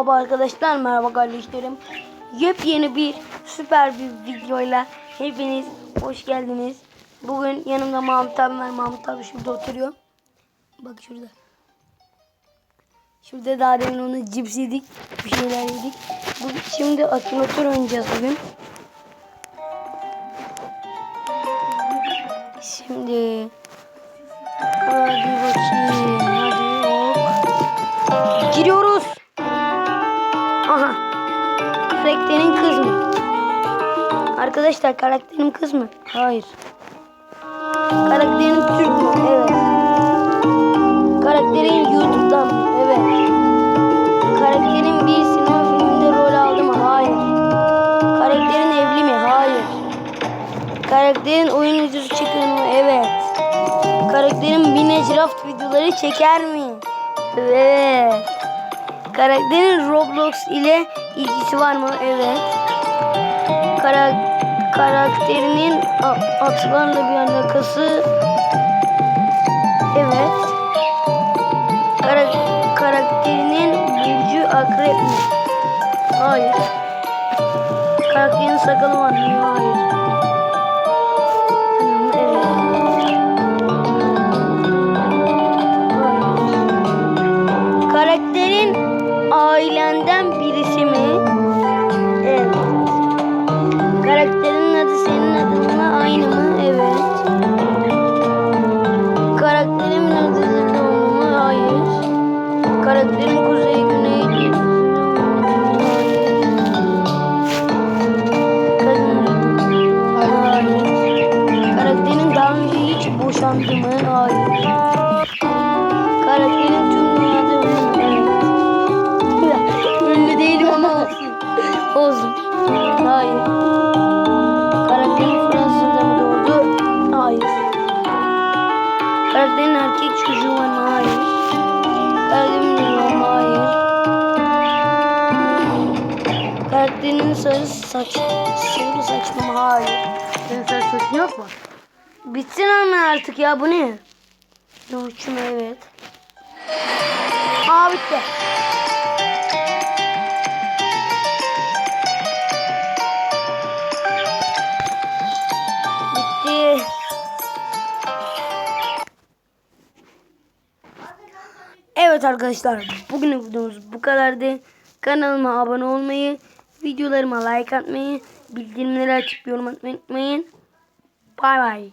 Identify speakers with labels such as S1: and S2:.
S1: Merhaba arkadaşlar, merhaba kardeşlerim. Yepyeni bir süper bir videoyla hepiniz hoş geldiniz. Bugün yanımda Mahmut abi var. Mahmut abi şurada oturuyor. Bak şurada. Şurada daha demin onu cips yedik. Bir şeyler yedik. Bugün, şimdi akımatör oynayacağız bugün. Şimdi hadi bakayım. Giriyoruz. Aha. Karakterin kız mı? Arkadaşlar karakterin kız mı? Hayır. Karakterin Türk mü? Evet. Karakterin YouTube'dan mı? Evet. Karakterin bir sinema filminde rol aldı mı? Hayır. Karakterin evli mi? Hayır. Karakterin oyun videosu çekiyor mu? Evet. Karakterin Minecraft videoları çeker mi? Evet. Karakterin Roblox ile ilgisi var mı? Evet. Kara karakterinin atlarla bir alakası Evet. Kara karakterinin burcu akrep mi? Hayır. Karakterin sakalı var mı? Hayır. Boşandı mı? Hayır. Karakterin tüm dünyada ünlü ünlü değilim ama olsun. olsun. Hayır. Karakterin Fransız'da mı doğdu? Hayır. Karakterin erkek çocuğu var mı? Hayır. Karakterin ünlü? Hayır. Karakterinin sarı saç, sarı saçlı mı? Hayır.
S2: Senin saç saçın yok mu?
S1: Bitsin ama artık ya bu ne? Yoğurtçu mu? Evet. Aa bitti. Bitti. Evet arkadaşlar bugün videomuz bu kadardı. Kanalıma abone olmayı, videolarıma like atmayı, bildirimleri açıp yorum atmayı unutmayın. Bay bay.